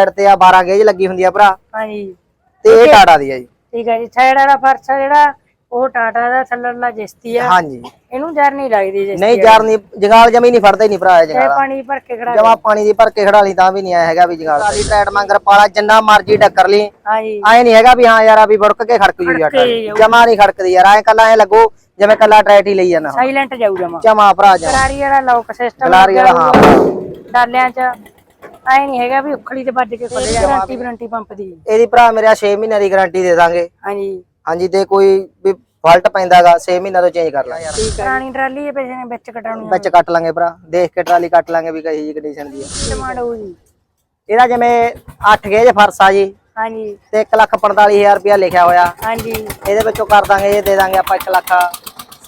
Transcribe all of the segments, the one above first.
Side ਤੇ ਆ 12 gauge ਲੱਗੀ ਹੁੰਦੀ ਆ ਭਰਾ। ਹਾਂਜੀ। ਤੇ ਇਹ ਟਾਟਾ ਦੀ ਆ ਜੀ। ਠੀਕ ਹੈ ਜੀ ਸਾਈਡ ਵਾਲਾ ਫਰਸ਼ ਆ ਜਿਹੜਾ ਉਹ ਟਾਟਾ ਦਾ ਥੱਲੜਾ ਜਿਸਤੀ ਆ। ਹਾਂਜੀ। ਇਹਨੂੰ ਜਰ ਨਹੀਂ ਲੱਗਦੀ ਜਿਸਤੀ ਨਹੀਂ ਜਰ ਨਹੀਂ ਜਗਾਲ ਜਮੀ ਨਹੀਂ ਫੜਦਾ ਹੀ ਨਹੀਂ ਭਰਾ ਇਹ ਜਗਾਲ। ਪਾਣੀ ਭਰ ਕੇ ਖੜਾ ਜਮਾ ਪਾਣੀ ਦੀ ਭਰ ਕੇ ਖੜਾ ਲਈ ਤਾਂ ਵੀ ਨਹੀਂ ਆਇਆ ਹੈਗਾ ਵੀ ਜਗਾਲ। ਸਾਡੀ ਟਰੈਟ ਮੰਗਰ ਪਾਲਾ ਜਿੰਨਾ ਮਰਜ਼ੀ ਡੱਕਰ ਲਈ। ਹਾਂਜੀ। ਐ ਨਹੀਂ ਹੈਗਾ ਵੀ ਹਾਂ ਯਾਰ ਆ ਵੀ ਬੁੜਕ ਕੇ ਖੜਕ ਜੂ ਯਾਰ। ਜਮਾ ਨਹੀਂ ਖੜਕਦੀ ਯਾਰ ਐ ਕੱਲਾ ਐ ਲੱਗੋ ਜਿਵੇਂ ਕੱਲਾ ਟਰੈਟ ਹੀ ਲਈ ਜਾਂਦਾ। ਸਾਇਲੈਂਟ ਜਾਊ ਜਮਾ। ਜਮਾ ਭਰਾ ਜਾ ਗਰਾਰੀ ਵਾਲਾ ਲੌਕ ਸਿਸਟਮ ਗਲਾਰੀ ਵਾਲਾ ਹਾਂ। ਡਾਲਿਆਂ ਚ। ਐ ਨਹੀਂ ਹੈਗਾ ਵੀ ਉਖਲੀ ਤੇ ਵੱਜ ਕੇ ਖੁੱਲ ਜਾ ਗਾਰੰਟੀ ਵਾਰੰਟੀ ਪੰਪ ਦੀ ਇਹਦੀ ਭਰਾ ਮੇਰਾ 6 ਮਹੀਨਿਆਂ ਦੀ ਗਾਰੰਟੀ ਦੇ ਦਾਂਗੇ। ਹਾਂਜੀ। ਹਾਂਜੀ ਤੇ ਕੋਈ ਵੀ ਫਾਲਟ ਪੈਂਦਾਗਾ 6 ਮਹੀਨਿਆਂ ਤੋਂ ਚੇਂਜ ਕਰ ਲਾਂਗੇ। ਠੀਕ ਹੈ ਪੁਰਾਣੀ ਟਰਾਲੀ ਇਹ ਪੈਸੇ ਨੇ ਵਿੱਚ ਕਟਾਉਣੀ ਵਿੱਚ ਕੱਟ ਲਾਂਗੇ ਭਰਾ। ਦੇਖ ਕੇ ਟਰਾਲੀ ਕੱਟ ਲਾਂਗੇ ਵੀ ਕਹੀ ਜੀ ਕੰਡੀਸ਼ਨ ਦੀ ਆ। ਡਿਮਾਂਡ ਹੋਊ ਜੀ ਇਹਦਾ ਜਿਵੇਂ 8 ਗੇਜ ਫਰਸਾ ਜੀ ਹਾਂਜੀ। ਤੇ 1,45,000 ਰੁਪਇਆ ਲਿਖਿਆ ਹੋਇਆ। ਹਾਂਜੀ। ਇਹਦੇ ਵਿੱਚੋਂ ਕਰ ਦਾਂਗੇ ਇਹ ਦੇ ਦਾਂਗੇ ਆਪਾਂ 1 ਲੱਖ।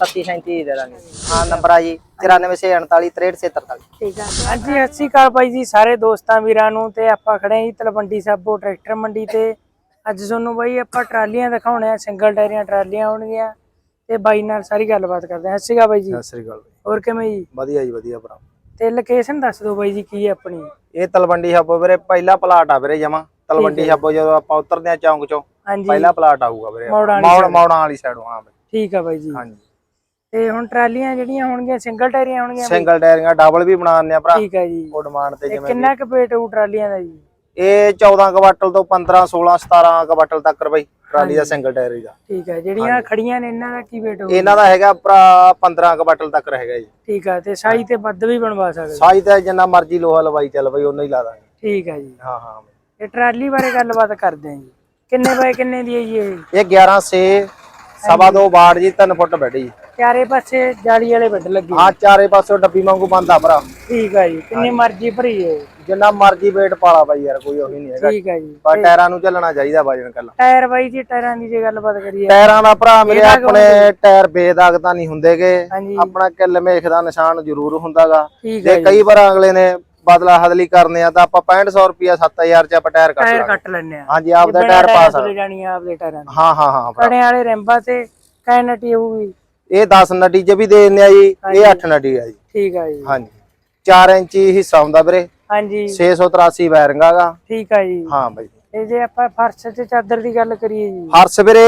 37 37 ਦੇ ਦਾਂਗੇ। ਹਾਂ ਨੰਬਰ ਆ ਜੀ 9448 ਠੀਕ ਆ। ਹਾਂਜੀ ਸਤਿ ਸ਼੍ਰੀ ਅਕਾਲ ਭਾਈ ਜੀ ਸਾਰੇ ਦੋਸਤਾਂ ਵੀਰਾਂ ਨੂੰ ਤੇ ਆਪਾਂ ਖੜੇ ਆਂ ਜੀ ਤਲਵੰਡੀ ਸਾਬੋ ਟਰੈਕਟਰ ਮੰਡੀ ਤੇ। ਅੱਜ ਤੁਹਾਨੂੰ ਬਾਈ ਆਪਾਂ ਟਰਾਲੀਆਂ ਦਿਖਾਉਣੇ ਆ ਸਿੰਗਲ ਟਾਇਰੀਆਂ ਟਰਾਲੀਆਂ ਆਉਣਗੀਆਂ ਤੇ ਬਾਈ ਨਾਲ ਸਾਰੀ ਗੱਲਬਾਤ ਕਰਦੇ ਆ ਸਤਿ ਸ਼੍ਰੀ ਅਕਾਲ ਬਾਈ ਜੀ। ਸਤਿ ਸ੍ਰੀ ਅਕਾਲ ਬਾਈ। ਹੋਰ ਕਿਵੇਂ ਜੀ? ਵਧੀਆ ਜੀ ਵਧੀਆ ਭਰਾ। ਤੇ ਲੋਕੇਸ਼ਨ ਦੱਸ ਦਿਓ ਬਾਈ ਜੀ ਕੀ ਹੈ ਆਪਣੀ? ਇਹ ਤਲਵੰਡੀ ਹੱਬੋ ਵੀਰੇ ਪਹਿਲਾ ਪਲਾਟ ਆ ਵੀਰੇ ਜਮਾ। ਤਲਵੰਡੀ ਹੱਬੋ ਜਦੋਂ ਆਪਾਂ ਉਤਰਦੇ ਆ ਚੌਂਕ ਚੋਂ ਹਾਂਜੀ। ਪਹਿਲਾ ਪਲਾਟ ਆਊਗਾ ਵੀਰੇ। ਮੌੜਾਂ ਵਾਲੀ ਸਾਈਡੋਂ ਹਾਂ ਠੀਕ ਆ ਬਾਈ ਜੀ। ਹਾਂਜੀ। ਤੇ ਹੁਣ ਟਰਾਲੀਆਂ ਜਿਹੜੀਆਂ ਹੋਣਗੀਆਂ ਸਿੰਗਲ ਟਾਇਰੀਆਂ ਹੋਣਗੀਆਂ? ਸਿੰਗਲ ਟਾਇਰੀਆਂ ਡਬਲ ਵੀ ਬਣਾ ਦਿੰਦੇ ਆ ਭਰਾ। ਠੀਕ ਆ ਜੀ। ਉਹ ਡਿਮਾਂਡ ਤੇ ਜਿਵੇਂ ਕਿੰਨਾ ਕੁ weight ਹੋਊ ਟਰਾਲੀਆਂ ਦਾ ਜੀ? ਇਹ 14 ਕਵਾਟਲ ਤੋਂ 15 16 17 ਕਵਾਟਲ ਤੱਕ ਬਾਈ ਟਰਾਲੀ ਦਾ ਸਿੰਗਲ ਟਾਇਰ ਦਾ। ਠੀਕ ਆ ਜਿਹੜੀਆਂ ਖੜੀਆਂ ਨੇ ਇਹਨਾਂ ਦਾ ਕੀ weight ਹੋਊ? ਇਹਨਾਂ ਦਾ ਹੈਗਾ ਭਰਾ 15 ਕਵਾਟਲ ਤੱਕ ਰਹੇਗਾ ਜੀ। ਠੀਕ ਆ ਤੇ ਸਾਈ ਤੇ ਵੱਧ ਵੀ ਬਣਵਾ ਸਕਦੇ। ਸਾਈਜ਼ ਤਾਂ ਜਿੰਨਾ ਮਰਜ਼ੀ ਲੋਹਾ ਲਵਾਈ ਚੱਲ ਬਾਈ ਉਹਨਾਂ ਹੀ ਲਾ ਦਾਂਗੇ। ਠੀਕ ਆ ਜੀ। ਹਾਂ ਹਾਂ। ਇਹ ਟਰਾਲੀ ਬਾਰੇ ਗੱਲਬਾਤ ਕਰਦੇ ਆਂ ਜੀ। ਕਿੰਨੇ ਬਾਏ ਕਿੰਨੇ ਦੀ ਹੈ ਜੀ ਇਹ? ਇਹ 11 ਸੇ ਸਵਾ ਦੋ ਬਾੜ ਜੀ 3 ਫੁੱਟ ਬੈਠੀ ਜੀ ਚਾਰੇ ਪਾਸੇ ਜਾਲੀ ਵਾਲੇ ਬੱਡ ਲੱਗੇ ਹਾਂ ਚਾਰੇ ਪਾਸੋਂ ਡੱਬੀ ਵਾਂਗੂ ਬੰਦਾ ਭਰਾ। ਠੀਕ ਆ ਜੀ ਕਿੰਨੀ ਮਰਜ਼ੀ ਭਰੀ ਹੈ ਜਿੰਨਾ ਮਰਜ਼ੀ weight ਪਾਲਾ ਬਾਈ ਯਾਰ ਕੋਈ ਉਹੀ ਨਹੀਂ ਹੈਗਾ। ਠੀਕ ਆ ਜੀ। ਪਰ ਟਾਇਰਾਂ ਨੂੰ ਚੱਲਣਾ ਚਾਹੀਦਾ ਵਜਨ ਕੱਲਾ ਟਾਇਰ ਬਾਈ ਜੀ ਟਾਇਰਾਂ ਦੀ ਜੇ ਗੱਲਬਾਤ ਕਰੀਏ। ਟਾਇਰਾਂ ਦਾ ਭਰਾ ਮੇਰੇ ਆਪਣੇ ਟਾਇਰ ਬੇਦਾਗ ਤਾਂ ਨਹੀਂ ਹੁੰਦੇਗੇ। ਆਪਣਾ ਕਿੱਲ ਮੇਖ ਦਾ ਨਿਸ਼ਾਨ ਜ਼ਰੂਰ ਹੁੰਦਾਗਾ। ਆ ਜੇ। ਕਈ ਵਾਰ ਅਗਲੇ ਨੇ ਬਦਲਾ ਹਦਲੀ ਕਰਨੇ ਆ ਤਾਂ ਆਪਾਂ 6500 ਰੁਪਿਆ 7000 ਚ ਆਪਾਂ ਟਾਇਰ ਕੱਟ ਟਾਇਰ ਕੱਟ ਲੈਣੇ ਆ। ਹਾਂਜੀ ਆਪਦਾ ਟਾਇਰ ਪਾਸ ਚਲੇ ਜਾਣੀ ਆ ਆਪਦੇ ਟਾਇਰਾਂ ਹਾਂ ਹਾਂ ਹਾਂ ਕੜੇ ਵਾਲੇ ਰੈਂਬਾ ਤੇ ਕੈਨਟੀ ਹੋਊਗੀ ਇਹ 10 ਨਟੀ ਚ ਵੀ ਦੇ ਦਿੰਦੇ ਆ ਜੀ ਇਹ 8 ਨਟੀ ਆ ਜੀ। ਠੀਕ ਆ ਜੀ। ਹਾਂਜੀ। 4 ਇੰਚੀ ਹਿੱਸਾ ਹੁੰਦਾ ਵੀਰੇ। ਹਾਂਜੀ। 683 ਵਾਇਰਿੰਗ ਆਗਾ। ਠੀਕ ਆ ਜੀ। ਹਾਂ ਬਾਈ। ਤੇ ਜੇ ਆਪਾਂ ਫਰਸ਼ ਤੇ ਚਾਦਰ ਦੀ ਗੱਲ ਕਰੀਏ ਜੀ। ਫਰਸ਼ ਵੀਰੇ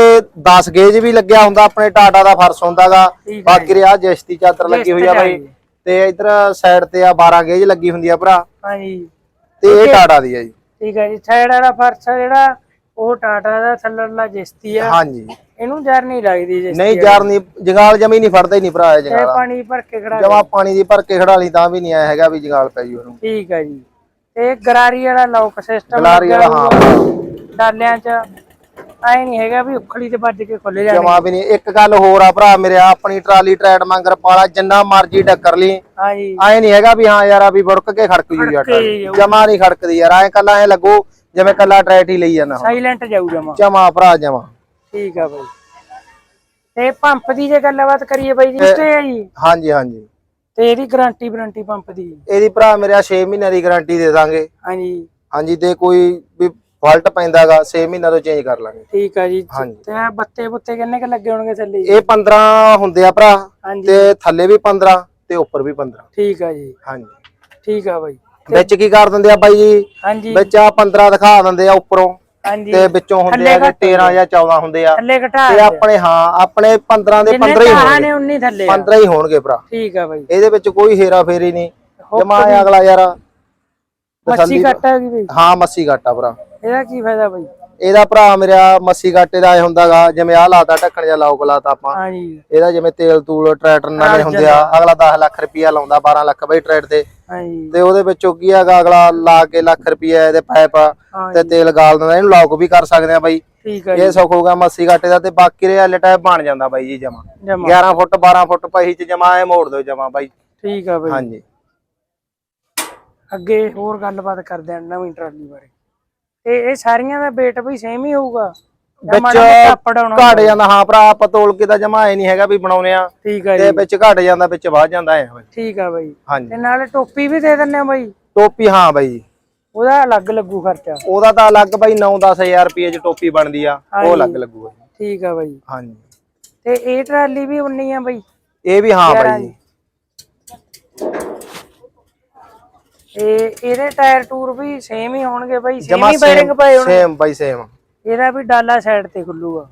10 ਗੇਜ ਵੀ ਲੱਗਿਆ ਹੁੰਦਾ ਆਪਣੇ ਟਾਟਾ ਦਾ ਫਰਸ਼ ਹੁੰਦਾਗਾ। ਬਾਕੀ ਰਿਆ ਜਸ਼ਤੀ ਚਾਦਰ ਲੱਗੀ ਹੋਈ ਆ ਬਾਈ। ਤੇ ਇਧਰ ਸਾਈਡ ਤੇ ਆ 12 ਗੇਜ ਲੱਗੀ ਹੁੰਦੀ ਆ ਭਰਾ। ਹਾਂਜੀ। ਤੇ ਇਹ ਟਾਟਾ ਦੀ ਆ ਜੀ। ਠੀਕ ਹੈ ਜੀ। ਸਾਈਡ ਵਾਲਾ ਫਰਸ਼ ਆ ਜਿਹੜਾ ਉਹ ਟਾਟਾ ਦਾ ਥੱਲੜਾ ਜਿਸਤੀ ਆ। ਹਾਂਜੀ। ਇਹਨੂੰ ਜਰ ਨਹੀਂ ਲੱਗਦੀ ਜਿਸਤੀ ਨਹੀਂ ਯਾਰ ਨਹੀਂ ਜਗਾਲ ਜਮੀ ਨਹੀਂ ਫੜਦਾ ਹੀ ਨਹੀਂ ਭਰਾ ਜਗਾਲ। ਪਾਣੀ ਭਰ ਕੇ ਖੜਾ ਜਮਾ ਪਾਣੀ ਦੀ ਭਰ ਕੇ ਖੜਾ ਲਈ ਤਾਂ ਵੀ ਨਹੀਂ ਆਇਆ ਹੈਗਾ ਵੀ ਜਗਾਲ ਪੈ ਜੀ ਉਹਨੂੰ ਠੀਕ ਹੈ ਜੀ। ਤੇ ਗਰਾਰੀ ਵਾਲਾ ਲੌਕ ਸਿਸਟਮ ਗਲਾਰੀ ਵਾਲਾ ਹਾਂ। ਡਾਲਿਆਂ ਚ ਐ ਨਹੀਂ ਹੈਗਾ ਵੀ ਉਖਲੀ ਤੇ ਵੱਜ ਕੇ ਖੁੱਲ ਜਾਣੇ। ਜਮਾ ਵੀ ਨਹੀਂ। ਇੱਕ ਗੱਲ ਹੋਰ ਆ ਭਰਾ ਮੇਰੇ ਆਪਣੀ ਟਰਾਲੀ ਟਰੈਟ ਮੰਗਰ ਪਾਲਾ ਜਿੰਨਾ ਮਰਜ਼ੀ ਡੱਕਰ ਲਈ। ਹਾਂਜੀ ਐ ਨਹੀਂ ਹੈਗਾ ਵੀ ਹਾਂ ਯਾਰ ਆ ਵੀ ਬੁੜਕ ਕੇ ਖੜਕ ਜੂ ਯਾਰ। ਜਮਾ ਨਹੀਂ ਖੜਕਦੀ ਯਾਰ। ਐ ਕੱਲਾ ਐ ਲੱਗੋ ਜਿਵੇਂ ਕੱਲਾ ਟਰੈਟ ਹੀ ਲਈ ਜਾਂਦਾ ਸਾਇਲੈਂਟ ਜਾਊ ਜਮਾ। ਜਮਾ ਭਰਾ ਜਮਾ। ਠੀਕ ਆ ਬਾਈ। ਤੇ ਪੰਪ ਦੀ ਜੇ ਗੱਲਬਾਤ ਕਰੀਏ ਬਾਈ ਜੀ ਤੇ ਜੀ? ਹਾਂਜੀ ਹਾਂਜੀ। ਤੇ ਇਹਦੀ ਗਾਰੰਟੀ ਵਾਰੰਟੀ ਪੰਪ ਦੀ। ਇਹਦੀ ਭਰਾ ਮੇਰੇ 6 ਮਹੀਨਿਆਂ ਦੀ ਗਾਰੰਟੀ ਦੇ ਦਾਂਗੇ। ਹਾਂਜੀ। ਹਾਂਜੀ ਤੇ ਕੋਈ ਵੀ ਫਾਲਟ ਪੈਂਦਾਗਾ 6 ਮਹੀਨਿਆਂ ਤੋਂ ਚੇਂਜ ਕਰ ਲਾਂਗੇ। ਠੀਕ ਆ ਜੀ। ਤੇ ਬੱਤੇ ਬੁੱਤੇ ਕਿੰਨੇ ਕ ਲੱਗੇ ਹੋਣਗੇ ਥੱਲੇ? ਇਹ 15 ਹੁੰਦੇ ਆ ਭਰਾ। ਤੇ ਥੱਲੇ ਵੀ 15 ਤੇ ਉੱਪਰ ਵੀ 15 ਠੀਕ ਆ ਜੀ। ਹਾਂਜੀ। ਠੀਕ ਆ ਬਾਈ। ਵਿੱਚ ਕੀ ਕਰ ਦਿੰਦੇ ਆ ਬਾਈ ਜੀ? ਹਾਂਜੀ। ਵਿੱਚ ਆ 15 ਦਿਖਾ ਦਿੰਦੇ ਆ ਉੱਪਰੋਂ। ਹਾਂਜੀ। ਤੇ ਵਿੱਚੋਂ ਹੁੰਦੇ ਆ 13 ਜਾਂ 14 ਹੁੰਦੇ ਆ। ਥੱਲੇ ਘਟਾ ਤੇ ਆਪਣੇ ਹਾਂ ਆਪਣੇ 15 ਦੇ 15 ਹੀ ਹੋਣਗੇ। ਨੇ 19 ਥੱਲੇ ਆ। 15 ਹੀ ਹੋਣਗੇ ਭਰਾ। ਠੀਕ ਆ ਬਾਈ। ਇਹਦੇ ਵਿੱਚ ਕੋਈ ਹੇਰਾ ਫੇਰੀ ਨਹੀਂ। ਜਮਾ ਅਗਲਾ ਯਾਰ ਮੱਛੀ ਘੱਟ ਆ ਗਈ ਬਾਈ। ਹਾਂ ਮੱਸੀ ਘਾਟਾ ਭਰਾ। ਇਹਦਾ ਕੀ ਫਾਇਦਾ ਬਾਈ? ਇਹਦਾ ਭਰਾ ਮੇਰਾ ਮੱਸੀ ਘਾਟੇ ਦਾ ਇਹ ਹੁੰਦਾਗਾ ਜਿਵੇਂ ਆ ਲਾਤਾ ਢੱਕਣ ਜਾਂ ਲੌਕ ਲਾਤਾ ਆਪਾਂ। ਹਾਂਜੀ। ਇਹਦਾ ਜਿਵੇਂ ਤੇਲ ਤੂਲ ਟਰੈਕਟਰ ਨਵੇਂ ਹੁੰਦੇ ਆ ਅਗਲਾ 10 ਲੱਖ ਰੁਪਇਆ ਲਾਉਂਦਾ 12 ਲੱਖ ਬਈ ਟਰੈਕਟਰ ਤੇ। ਹਾਂਜੀ। ਤੇ ਉਹਦੇ ਵਿੱਚੋਂ ਕੀ ਹੈਗਾ ਅਗਲਾ ਲਾ ਕੇ ਲੱਖ ਰੁਪਇਆ ਇਹਦੇ ਪਾਈਪ ਤੇ ਤੇਲ ਗਾਲ ਦਿੰਦਾ ਇਹਨੂੰ ਲੌਕ ਵੀ ਕਰ ਸਕਦੇ ਆ ਬਾਈ। ਠੀਕ ਆ ਇਹ ਸੁੱਖ ਹੋਊਗਾ ਮੱਸੀ ਘਾਟੇ ਦਾ ਤੇ ਬਾਕੀ ਰਿਹਾ ਟਾਈਪ ਬਣ ਜਾਂਦਾ ਬਾਈ ਜੀ ਜਮਾ। ਜਮਾ। 11 ਫੁੱਟ 12 ਫੁੱਟ ਪਹੀ ਚ ਜਮਾ ਇਹ ਮੋੜ ਦਿਓ ਜਮਾ ਬਾਈ। ਠੀਕ ਆ ਬਾਈ। ਹਾਂਜੀ। ਅੱਗੇ ਹੋਰ ਗੱਲਬਾਤ ਕਰਦੇ ਆ ਨਵੀਂ ਟਰਾਲੀ ਬਾਰੇ। ਤੇ ਇਹ ਸਾਰੀਆਂ ਦਾ weight ਵੀ ਸੇਮ ਹੀ ਹੋਊਗਾ। ਵਿੱਚ? ਘਟ ਜਾਂਦਾ ਹਾਂ ਭਰਾ ਆਪਾਂ ਤੋਲ ਕੇ ਤਾਂ ਜਮਾ ਨਹੀਂ ਹੈਗਾ ਵੀ ਬਣਾਉਨੇ ਆ। ਠੀਕ ਆ ਤੇ ਵਿੱਚ ਘਟ ਜਾਂਦਾ ਵਿੱਚ ਵੱਧ ਜਾਂਦਾ ਹੈ ਬਾਈ ਠੀਕ ਆ ਬਾਈ। ਤੇ ਨਾਲੇ ਟੋਪੀ ਵੀ ਦੇ ਦਿੰਨੇ ਆ ਬਾਈ? ਟੋਪੀ ਹਾਂ ਬਾਈ। ਉਹਦਾ ਅਲੱਗ ਲੱਗੂ ਖਰਚਾ। ਉਹਦਾ ਤਾਂ ਅਲੱਗ ਬਾਈ 9-10000 ਰੁਪਏ ਚ ਟੋਪੀ ਬਣਦੀ ਆ। ਉਹ ਅਲੱਗ ਲੱਗੂਗਾ ਠੀਕ ਆ ਬਾਈ। ਹਾਂਜੀ। ਤੇ ਇਹ ਟਰਾਲੀ ਵੀ ਉਨੀ ਆ ਬਾਈ? ਇਹ ਵੀ ਹਾਂ ਬਾਈ। ਤੇ ਇਹਦੇ ਟਾਇਰ ਟੂਰ ਵੀ ਸੇਮ ਹੀ ਹੋਣਗੇ ਬਾਈ ਸੇਮ ਹੀ ਬੈਰਿੰਗ ਪਏ ਹੋਣਗੇ। ਸੇਮ ਬਾਈ ਸੇਮ ਇਹਦਾ ਵੀ ਡਾਲਾ ਸਾਈਡ ਤੇ ਖੁੱਲੂਗਾ।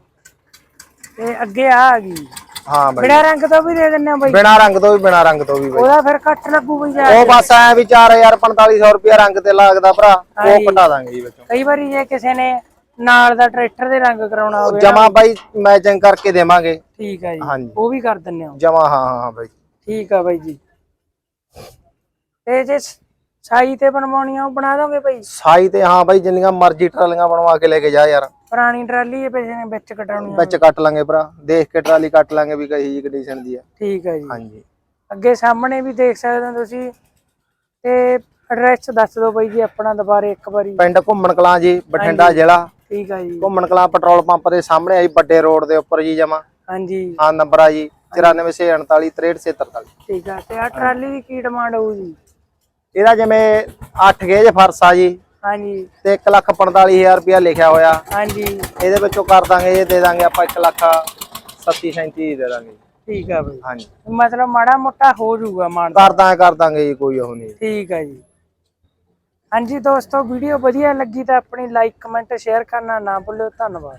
ਤੇ ਅੱਗੇ ਆ ਆ ਗਈ। ਹਾਂ ਬਾਈ। ਬਿੜਾ ਰੰਗ ਤੋਂ ਵੀ ਦੇ ਦਿੰਨੇ ਆ ਬਾਈ? ਬਿਨਾ ਰੰਗ ਤੋਂ ਵੀ ਬਿਨਾ ਰੰਗ ਤੋਂ ਵੀ ਬਾਈ। ਉਹਦਾ ਫਿਰ ਕੱਟ ਲੱਗੂ ਬਈ ਜਾ ਉਹ ਬਸ ਐ ਵੀ 4000 4500 ਰੁਪਿਆ ਰੰਗ ਤੇ ਲੱਗਦਾ ਭਰਾ। ਉਹ ਕਟਾ ਦਾਂਗੇ ਜੀ ਵਿੱਚੋਂ। ਕਈ ਵਾਰੀ ਜੇ ਕਿਸੇ ਨੇ ਨਾਲ ਦਾ ਟਰੈਕਟਰ ਦੇ ਰੰਗ ਕਰਾਉਣਾ ਹੋਵੇ ਜਮਾ ਬਾਈ ਮੈਚਿੰਗ ਕਰਕੇ ਦੇਵਾਂਗੇ। ਠੀਕ ਆ ਜੀ। ਹਾਂਜੀ। ਉਹ ਵੀ ਕਰ ਦਿੰਨੇ ਆ ਜਮਾ ਹਾਂ ਹਾਂ ਬਾਈ। ਠੀਕ ਆ ਬਾਈ ਜੀ। ਤੇ ਜੇ ਸਾਈ ਤੇ ਬਣਵਾਉਣੀਆਂ ਉਹ ਬਣਾ ਦੋਗੇ ਬਾਈ ਸਾਈ ਤੇ ਹਾਂ ਬਾਈ ਜਿੰਨੀਆਂ ਮਰਜ਼ੀ ਟਰਾਲੀਆਂ ਬਣਵਾ ਕੇ ਲੈ ਕੇ ਜਾ ਯਾਰ। ਪੁਰਾਣੀ ਟਰਾਲੀ ਇਹ ਪੈਸੇ ਨੇ ਵਿੱਚ ਕਟਾਉਣੀਆਂ ਵਿੱਚ ਕੱਟ ਲਾਂਗੇ ਭਰਾ ਦੇਖ ਕੇ ਟਰਾਲੀ ਕੱਟ ਲਾਂਗੇ ਵੀ ਕਹੀ ਜੀ ਕੰਡੀਸ਼ਨ ਦੀ ਆ ਠੀਕ ਆ ਜੀ। ਹਾਂਜੀ। ਅੱਗੇ ਸਾਹਮਣੇ ਵੀ ਦੇਖ ਸਕਦੇ ਹੋ ਤੁਸੀਂ ਤੇ ਐਡਰੈਸ ਦੱਸ ਦਿਓ ਬਾਈ ਜੀ ਆਪਣਾ ਦੁਬਾਰੇ ਇੱਕ ਵਾਰੀ। ਪਿੰਡ ਘੁੰਮਣ ਕਲਾਂ ਜੀ ਬਠਿੰਡਾ ਜ਼ਿਲ੍ਹਾ। ਠੀਕ ਆ ਜੀ। ਘੁੰਮਣ ਕਲਾਂ ਪੈਟਰੋਲ ਪੰਪ ਦੇ ਸਾਹਮਣੇ ਆਈ ਵੱਡੇ ਰੋਡ ਦੇ ਉੱਪਰ ਜੀ ਜਮਾ। ਹਾਂਜੀ। ਹਾਂ ਨੰਬਰ ਆ ਜੀ 9448 ਠੀਕ ਆ ਤੇ ਆ ਟਰਾਲੀ ਦੀ ਕੀ ਡਿਮਾਂਡ ਹੋਊ ਜੀ? ਇਹਦਾ ਜਿਵੇਂ 8 ਗੇਜ ਫਰਸ ਆ ਜੀ। ਹਾਂਜੀ। ਤੇ 145000 ਰੁਪਇਆ ਲਿਖਿਆ ਹੋਇਆ। ਹਾਂਜੀ। ਇਹਦੇ ਵਿੱਚੋਂ ਕਰ ਦਾਂਗੇ ਇਹ ਦੇ ਦਾਂਗੇ ਆਪਾਂ 1 ਲੱਖ 37 37 ਦੇ ਦਾਂਗੇ। ਠੀਕ ਆ ਬਾਈ। ਹਾਂਜੀ। ਮਤਲਬ ਮਾੜਾ ਮੋਟਾ ਹੋ ਜਾਊਗਾ ਮਾਨ। ਕਰ ਦਾਂਗੇ ਕਰ ਦਾਂਗੇ ਜੀ ਕੋਈ ਉਹ ਨਹੀਂ। ਠੀਕ ਆ ਜੀ। ਹਾਂਜੀ ਦੋਸਤੋ ਵੀਡੀਓ ਵਧੀਆ ਲੱਗੀ ਤਾਂ ਆਪਣੀ ਲਾਈਕ ਕਮੈਂਟ ਸ਼ੇਅਰ ਕਰਨਾ ਨਾ ਭੁੱਲਿਓ। ਧੰਨਵਾਦ।